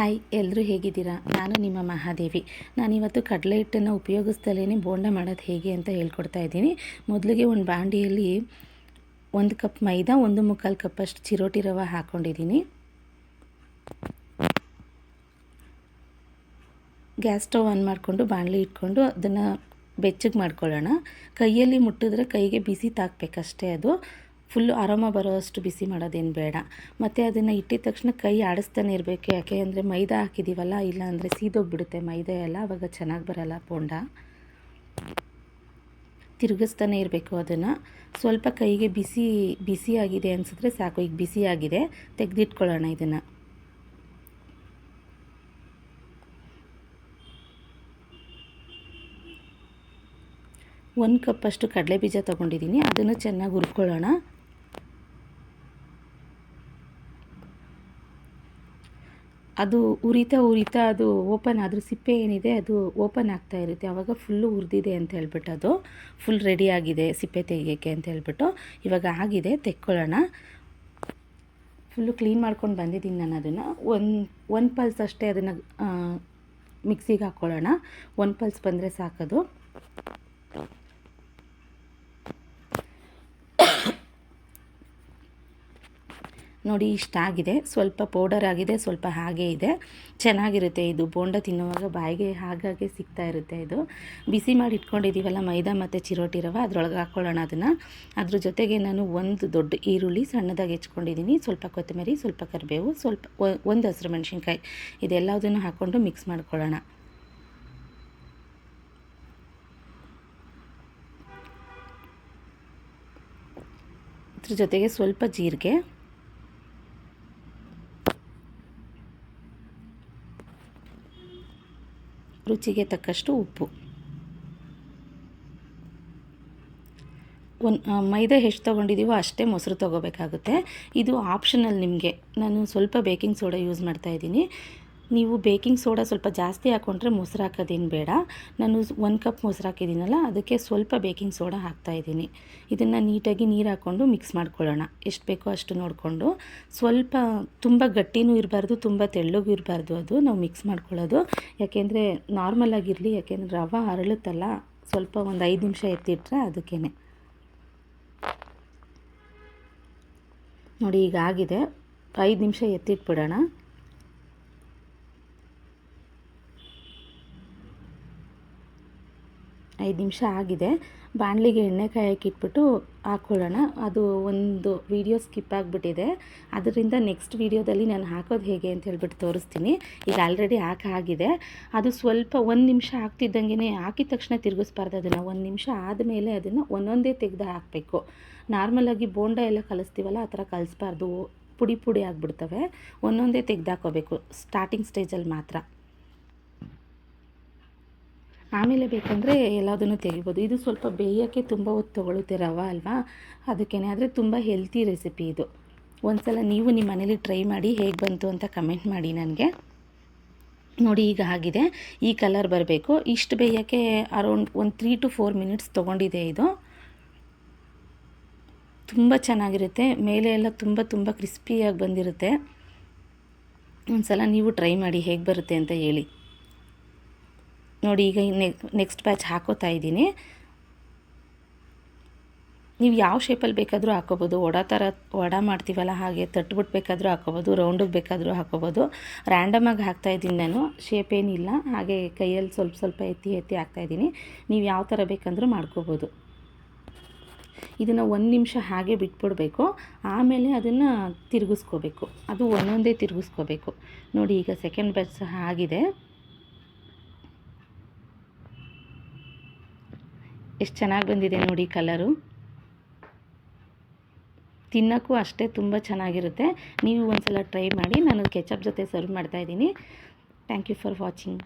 Hi ಎಲ್ಲರೂ ಹೇಗಿದ್ದೀರಾ? ನಾನು ನಿಮ್ಮ ಮಹಾದೇವಿ. ನಾನಿವತ್ತು ಕಡಲೆ ಹಿಟ್ಟನ್ನು ಉಪಯೋಗಿಸ್ದಲೇ ಬೋಂಡ ಮಾಡೋದು ಹೇಗೆ ಅಂತ ಹೇಳ್ಕೊಡ್ತಾ ಇದ್ದೀನಿ. ಮೊದಲಿಗೆ ಒಂದು ಬಾಂಡಿಯಲ್ಲಿ ಒಂದು ಕಪ್ ಮೈದಾ, ಒಂದು ಮುಕ್ಕಾಲು ಕಪ್ಪಷ್ಟು ಚಿರೋಟಿ ರವೆ ಹಾಕ್ಕೊಂಡಿದ್ದೀನಿ ಗ್ಯಾಸ್ ಸ್ಟವ್ ಆನ್ ಮಾಡಿಕೊಂಡು ಬಾಣಲಿ ಇಟ್ಕೊಂಡು ಅದನ್ನು ಬೆಚ್ಚಗೆ ಮಾಡ್ಕೊಳ್ಳೋಣ. ಕೈಯಲ್ಲಿ ಮುಟ್ಟಿದ್ರೆ ಕೈಗೆ ಬಿಸಿ ತಾಕಬೇಕಷ್ಟೇ ಅದು. ಫುಲ್ಲು ಆರಾಮ ಬರೋವಷ್ಟು ಬಿಸಿ ಮಾಡೋದೇನು ಬೇಡ. ಮತ್ತು ಅದನ್ನು ಇಟ್ಟಿದ ತಕ್ಷಣ ಕೈ ಆಡಿಸ್ತಾನೆ ಇರಬೇಕು. ಯಾಕೆ ಅಂದರೆ ಮೈದಾ ಹಾಕಿದ್ದೀವಲ್ಲ ಇಲ್ಲ ಅಂದರೆ ಸೀದೋಗ್ಬಿಡುತ್ತೆ ಮೈದಾ ಎಲ್ಲ, ಅವಾಗ ಚೆನ್ನಾಗಿ ಬರೋಲ್ಲ ಪೋಂಡ. ತಿರುಗಿಸ್ತಾನೆ ಇರಬೇಕು ಅದನ್ನು. ಸ್ವಲ್ಪ ಕೈಗೆ ಬಿಸಿ ಬಿಸಿಯಾಗಿದೆ ಅನಿಸಿದ್ರೆ ಸಾಕು. ಈಗ ಬಿಸಿಯಾಗಿದೆ ತೆಗೆದಿಟ್ಕೊಳ್ಳೋಣ ಇದನ್ನು. ಒಂದು ಕಪ್ಪಷ್ಟು ಕಡಲೆ ಬೀಜ ತೊಗೊಂಡಿದ್ದೀನಿ ಅದನ್ನು ಚೆನ್ನಾಗಿ ಹುರ್ಕೊಳ್ಳೋಣ. ಅದು ಉರಿತಾ ಉರಿತಾ ಅದು ಓಪನ್ ಅದ್ರ ಸಿಪ್ಪೆ ಏನಿದೆ ಅದು ಓಪನ್ ಆಗ್ತಾ ಇರುತ್ತೆ. ಆವಾಗ ಫುಲ್ಲು ಉರಿದಿದೆ ಅಂತ ಹೇಳ್ಬಿಟ್ಟು ಅದು. ಫುಲ್ ರೆಡಿ ಆಗಿದೆ ಸಿಪ್ಪೆ ತೆಗಿಯೋಕ್ಕೆ ಅಂತ ಹೇಳ್ಬಿಟ್ಟು. ಇವಾಗ ಆಗಿದೆ, ತೆಕ್ಕೊಳ್ಳೋಣ. ಫುಲ್ಲು ಕ್ಲೀನ್ ಮಾಡ್ಕೊಂಡು ಬಂದಿದ್ದೀನಿ ನಾನು ಅದನ್ನು. ಒಂದು ಒಂದು ಪಲ್ಸ್ ಅಷ್ಟೇ ಅದನ್ನು ಮಿಕ್ಸಿಗೆ ಹಾಕ್ಕೊಳ್ಳೋಣ ಒಂದು ಪಲ್ಸ್ ಬಂದರೆ ಸಾಕದು. ನೋಡಿ ಇಷ್ಟಾಗಿದೆ ಸ್ವಲ್ಪ ಪೌಡರ್ ಆಗಿದೆ, ಸ್ವಲ್ಪ ಹಾಗೆ ಇದೆ. ಚೆನ್ನಾಗಿರುತ್ತೆ ಇದು. ಬೋಂಡ ತಿನ್ನುವಾಗ ಬಾಯಿಗೆ ಹಾಗಾಗಿ ಸಿಗ್ತಾ ಇರುತ್ತೆ ಇದು. ಬಿಸಿ ಮಾಡಿ ಇಟ್ಕೊಂಡಿದ್ದೀವಲ್ಲ, ಮೈದಾ ಮತ್ತು ಚಿರೋಟಿ ರವೆ, ಅದರೊಳಗೆ ಹಾಕ್ಕೊಳ್ಳೋಣ ಅದನ್ನು. ಅದ್ರ ಜೊತೆಗೆ ನಾನು ಒಂದು ದೊಡ್ಡ ಈರುಳ್ಳಿ ಸಣ್ಣದಾಗಿ ಹೆಚ್ಕೊಂಡಿದ್ದೀನಿ. ಸ್ವಲ್ಪ ಕೊತ್ತಂಬರಿ, ಸ್ವಲ್ಪ ಕರಿಬೇವು, ಸ್ವಲ್ಪ ಒಂದು ಹಸಿರು ಮೆಣಸಿನ್ಕಾಯಿ. ಇದೆಲ್ಲದನ್ನು ಹಾಕ್ಕೊಂಡು ಮಿಕ್ಸ್ ಮಾಡ್ಕೊಳ್ಳೋಣ. ಅದ್ರ ಜೊತೆಗೆ ಸ್ವಲ್ಪ ಜೀರಿಗೆ. ರುಚಿಗೆ ತಕ್ಕಷ್ಟು ಉಪ್ಪು. ಒನ್ ಮೈದಾ ಎಷ್ಟು ತೊಗೊಂಡಿದ್ದೀವೋ ಅಷ್ಟೇ ಮೊಸರು ತೊಗೋಬೇಕಾಗುತ್ತೆ. ಇದು ಆಪ್ಷನಲ್ ನಿಮಗೆ. ನಾನು ಸ್ವಲ್ಪ ಬೇಕಿಂಗ್ ಸೋಡಾ ಯೂಸ್ ಮಾಡ್ತಾಯಿದ್ದೀನಿ ನೀವು ಬೇಕಿಂಗ್ ಸೋಡಾ ಸ್ವಲ್ಪ ಜಾಸ್ತಿ ಹಾಕ್ಕೊಂಡ್ರೆ ಮೊಸರು ಹಾಕೋದೇನು ಬೇಡ. ನಾನು ಒಂದು ಕಪ್ ಮೊಸರು ಹಾಕಿದ್ದೀನಲ್ಲ, ಅದಕ್ಕೆ ಸ್ವಲ್ಪ ಬೇಕಿಂಗ್ ಸೋಡಾ ಹಾಕ್ತಾಯಿದ್ದೀನಿ ಇದನ್ನು ನೀಟಾಗಿ ನೀರು ಹಾಕ್ಕೊಂಡು ಮಿಕ್ಸ್ ಮಾಡ್ಕೊಳ್ಳೋಣ. ಎಷ್ಟು ಬೇಕೋ ಅಷ್ಟು ನೋಡಿಕೊಂಡು. ಸ್ವಲ್ಪ ತುಂಬ ಗಟ್ಟಿನೂ ಇರಬಾರ್ದು, ತುಂಬ ತೆಳ್ಳಗೂ ಇರಬಾರ್ದು ಅದು. ನಾವು ಮಿಕ್ಸ್ ಮಾಡ್ಕೊಳ್ಳೋದು. ಯಾಕೆಂದರೆ ನಾರ್ಮಲಾಗಿರಲಿ ಯಾಕೆಂದರೆ ರವೆ ಅರಳುತ್ತಲ್ಲ, ಸ್ವಲ್ಪ ಒಂದು ಐದು ನಿಮಿಷ ಎತ್ತಿಟ್ರೆ ಅದಕ್ಕೇ ನೋಡಿ, ಈಗ ಆಗಿದೆ. ಐದು ನಿಮಿಷ ಎತ್ತಿಟ್ಬಿಡೋಣ. ಐದು ನಿಮಿಷ ಆಗಿದೆ. ಬಾಣಲಿಗೆ ಎಣ್ಣೆ ಕಾಯಕ್ಕೆ ಇಟ್ಬಿಟ್ಟು ಹಾಕ್ಕೊಳ್ಳೋಣ. ಅದು ಒಂದು ವಿಡಿಯೋ ಸ್ಕಿಪ್ ಆಗಿಬಿಟ್ಟಿದೆ. ಅದರಿಂದ ನೆಕ್ಸ್ಟ್ ವಿಡಿಯೋದಲ್ಲಿ ನಾನು ಹಾಕೋದು ಹೇಗೆ ಅಂತ ಹೇಳ್ಬಿಟ್ಟು ತೋರಿಸ್ತೀನಿ. ಈಗ ಆಲ್ರೆಡಿ ಹಾಕಾಗಿದೆ ಅದು ಸ್ವಲ್ಪ ಒಂದು ನಿಮಿಷ ಹಾಕ್ತಿದ್ದಂಗೆ ಹಾಕಿದ ತಕ್ಷಣ ತಿರುಗಿಸ್ಬಾರ್ದು. ಅದನ್ನು ಒಂದು ನಿಮಿಷ ಆದಮೇಲೆ ಅದನ್ನು ಒಂದೊಂದೇ ತೆಗೆದು ಹಾಕಬೇಕು. ನಾರ್ಮಲಾಗಿ ಬೋಂಡ ಎಲ್ಲ ಕಲಿಸ್ತೀವಲ್ಲ, ಆ ಥರ ಕಲಿಸ್ಬಾರ್ದು. ಪುಡಿ ಪುಡಿ ಆಗಿಬಿಡ್ತವೆ. ಒಂದೊಂದೇ ತೆಗೆದು ಹಾಕೋಬೇಕು. ಸ್ಟಾರ್ಟಿಂಗ್ ಸ್ಟೇಜಲ್ಲಿ ಮಾತ್ರ. ಆಮೇಲೆ ಬೇಕಂದರೆ ಎಲ್ಲದನ್ನು ತೆಗಿಬೋದು. ಇದು ಸ್ವಲ್ಪ ಬೇಯೋಕ್ಕೆ ತುಂಬ ಹೊತ್ತು ತೊಗೊಳುತ್ತೆ ರವಾ ಅಲ್ವಾ? ಅದಕ್ಕೇ ಆದರೆ ತುಂಬ ಹೆಲ್ತಿ ರೆಸಿಪಿ ಇದು. ಒಂದು ಸಲ ನೀವು ನಿಮ್ಮ ಮನೇಲಿ ಟ್ರೈ ಮಾಡಿ ಹೇಗೆ ಬಂತು ಅಂತ ಕಮೆಂಟ್ ಮಾಡಿ ನನಗೆ. ನೋಡಿ ಈಗ ಆಗಿದೆ. ಈ ಕಲರ್ ಬರಬೇಕು. ಇಷ್ಟು ಬೇಯೋಕ್ಕೆ ಅರೌಂಡ್ ಒಂದು ತ್ರೀ ಟು ಫೋರ್ ಮಿನಿಟ್ಸ್ ತೊಗೊಂಡಿದೆ ಇದು. ತುಂಬ ಚೆನ್ನಾಗಿರುತ್ತೆ. ಮೇಲೆ ಎಲ್ಲ ತುಂಬ ತುಂಬ ಕ್ರಿಸ್ಪಿಯಾಗಿ ಬಂದಿರುತ್ತೆ. ಒಂದು ಸಲ ನೀವು ಟ್ರೈ ಮಾಡಿ ಹೇಗೆ ಬರುತ್ತೆ ಅಂತ ಹೇಳಿ. ನೋಡಿ ಈಗ ನೆಕ್ಸ್ಟ್ ಬ್ಯಾಚ್ ಹಾಕೋತಾ ಇದ್ದೀನಿ. ನೀವು ಯಾವ ಶೇಪಲ್ಲಿ ಬೇಕಾದರೂ ಹಾಕೋಬೋದು. ಒಡ ಥರ ಒಡ ಮಾಡ್ತೀವಲ್ಲ ಹಾಗೆ ತಟ್ಬಿಟ್ಟು ಬೇಕಾದರೂ ಹಾಕೋಬೋದು ರೌಂಡಿಗೆ ಬೇಕಾದರೂ ಹಾಕೋಬೋದು. ರ್ಯಾಂಡಮಾಗಿ ಹಾಕ್ತಾಯಿದ್ದೀನಿ ನಾನು. ಶೇಪ್ ಏನಿಲ್ಲ. ಹಾಗೆ ಕೈಯಲ್ಲಿ ಸ್ವಲ್ಪ ಸ್ವಲ್ಪ ಎತ್ತಿ ಎತ್ತಿ ಹಾಕ್ತಾಯಿದ್ದೀನಿ ನೀವು ಯಾವ ಥರ ಬೇಕಂದರೂ ಮಾಡ್ಕೋಬೋದು. ಇದನ್ನು ಒಂದು ನಿಮಿಷ ಹಾಗೆ ಬಿಟ್ಬಿಡಬೇಕು. ಆಮೇಲೆ ಅದನ್ನು ತಿರುಗಿಸ್ಕೋಬೇಕು. ಅದು ಒಂದೊಂದೇ ತಿರುಗಿಸ್ಕೋಬೇಕು. ನೋಡಿ ಈಗ ಸೆಕೆಂಡ್ ಬ್ಯಾಚ್ ಸಹ ಆಗಿದೆ. ಎಷ್ಟು ಚೆನ್ನಾಗಿ ಬಂದಿದೆ ನೋಡಿ ಕಲರು. ತಿನ್ನೋಕ್ಕೂ ಅಷ್ಟೇ ತುಂಬ ಚೆನ್ನಾಗಿರುತ್ತೆ. ನೀವು ಒಂದು ಸಲ ಟ್ರೈ ಮಾಡಿ, ನಾನು ಕೆಚಪ್ ಜೊತೆ ಸರ್ವ್ ಮಾಡ್ತಾಯಿದ್ದೀನಿ ಥ್ಯಾಂಕ್ ಯು ಫಾರ್ ವಾಚಿಂಗ್